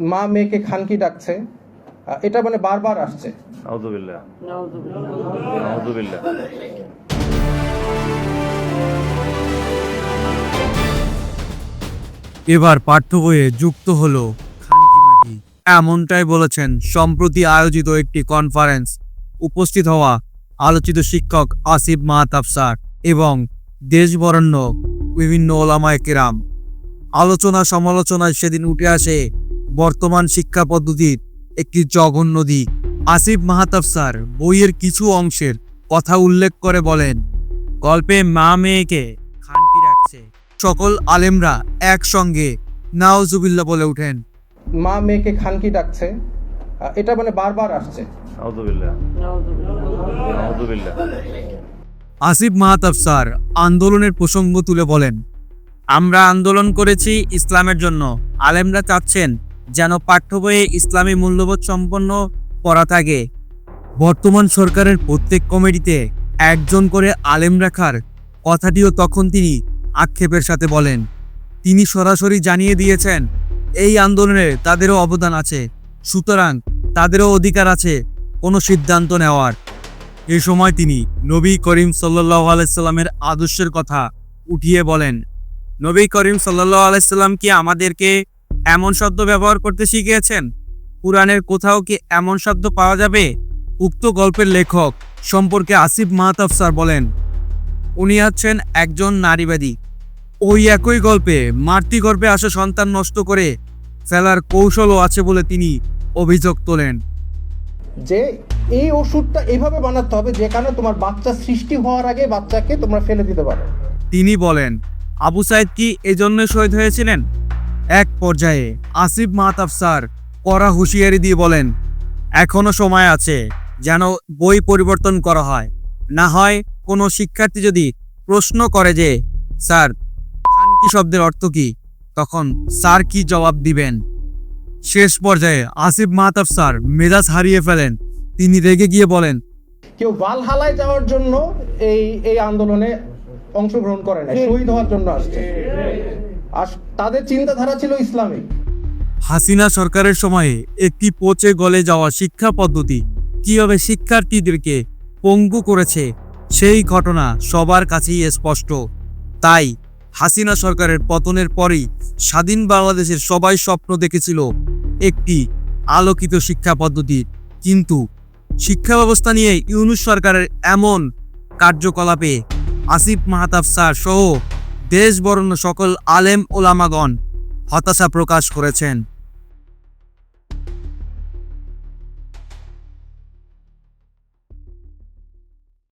মা মেয়েকে খানকি ডাকছে। এটা মানে বারবার আসছে। এবার পাঠ্য বইয়ে যুক্ত হলো খানকিমাগি এমনটাই বলেছেন সম্প্রতি আয়োজিত একটি কনফারেন্স উপস্থিত হওয়া আলোচিত শিক্ষক আসিফ মাহতাব স্যার এবং দেশবরণ্য বিভিন্ন ওলামায় কেরাম। আলোচনা সমালোচনায় সেদিন উঠে আসে বর্তমান শিক্ষা পদ্ধতির একটি জঘন্য দিক। আসিফ মাহতাব স্যার বইয়ের কিছু অংশের কথা উল্লেখ করে বলেন গল্পে মা মেয়েকে খানকি রাখছে। সকল আলেমরা একসঙ্গে নাওজুবিল্লাহ বলে ওঠেন। মা মেয়েকে খানকি ডাকছে। এটা মানে বারবার আসছে। আসিফ মাহতাব স্যার আন্দোলনের প্রসঙ্গ তুলে বলেন আমরা আন্দোলন করেছি ইসলামের জন্য। আলেমরা চাচ্ছেন যেন পাঠ্য বইয়ে ইসলামী মূল্যবোধ সম্পন্ন পড়া থাকে। বর্তমান সরকারের প্রত্যেক কমিটিতে একজন করে আলেম রাখার কথাটিও তখন তিনি আক্ষেপের সাথে বলেন। তিনি সরাসরি জানিয়ে দিয়েছেন, এই আন্দোলনে তাদেরও অবদান আছে, সুতরাং তাদেরও অধিকার আছে কোনো সিদ্ধান্ত নেওয়ার। এ সময় তিনি নবী করিম সাল্লাহ আলাইসাল্লামের আদর্শের কথা উঠিয়ে বলেন, নবী করিম সাল্লাহ আলাইসাল্লাম কি আমাদেরকে এমন শব্দ ব্যবহার করতে শিখিয়েছেন? কোরআনের কোথাও কি এমন শব্দ পাওয়া যাবে? উক্ত গল্পের লেখক সম্পর্কে আসিফ মাহতাব স্যার বলেন উনি হচ্ছেন একজন নারীবাদী। ওই একই গল্পে মাতৃগর্ভে আসা সন্তান নষ্ট করে ফেলার কৌশলও আছে বলে তিনি অভিযোগ তোলেন। যে এই ওষুধটা এভাবে বানাতে হবে যে কারণে তোমার বাচ্চা সৃষ্টি হওয়ার আগে বাচ্চাকে তোমরা ফেলে দিতে পারো। তিনি বলেন আবু সাইদ কি এজন্য শহীদ হয়েছিলেন? এক পর্যায়ে আসিফ মাহতাব স্যার কড়া হুঁশিয়ারি দিয়ে বলেন, এখনও সময় আছে যেন বই পরিবর্তন করা হয়। না হয় কোনো শিক্ষার্থী যদি প্রশ্ন করে যে, স্যার খানকি শব্দের অর্থ কি? তখন স্যার কি জবাব দিবেন? শেষ পর্যায়ে আসিফ মাহতাব স্যার মেজাজ হারিয়ে ফেলেন। তিনি রেগে গিয়ে বলেন, কেউ ভালহালায় যাওয়ার জন্য এই এই আন্দোলনে অংশগ্রহণ করে না শহীদ হওয়ার জন্য আসছে। আর তাদের চিন্তাধারা ছিল ইসলামিক। হাসিনা সরকারের সময়ে একটি পচে গলে যাওয়া শিক্ষা পদ্ধতি কীভাবে শিক্ষার্থীদেরকে পঙ্গু করেছে, সেই ঘটনা সবার কাছেই স্পষ্ট। তাই হাসিনা সরকারের পতনের পরেই স্বাধীন বাংলাদেশের সবাই স্বপ্ন দেখেছিল একটি আলোকিত শিক্ষা পদ্ধতি। কিন্তু শিক্ষা ব্যবস্থা নিয়ে ইউনুস সরকারের এমন কার্যকলাপে আসিফ মাহতাব স্যার সহ দেশ বরণ্য সকল আলেম ওলামাগণ হতাশা প্রকাশ করেছেন।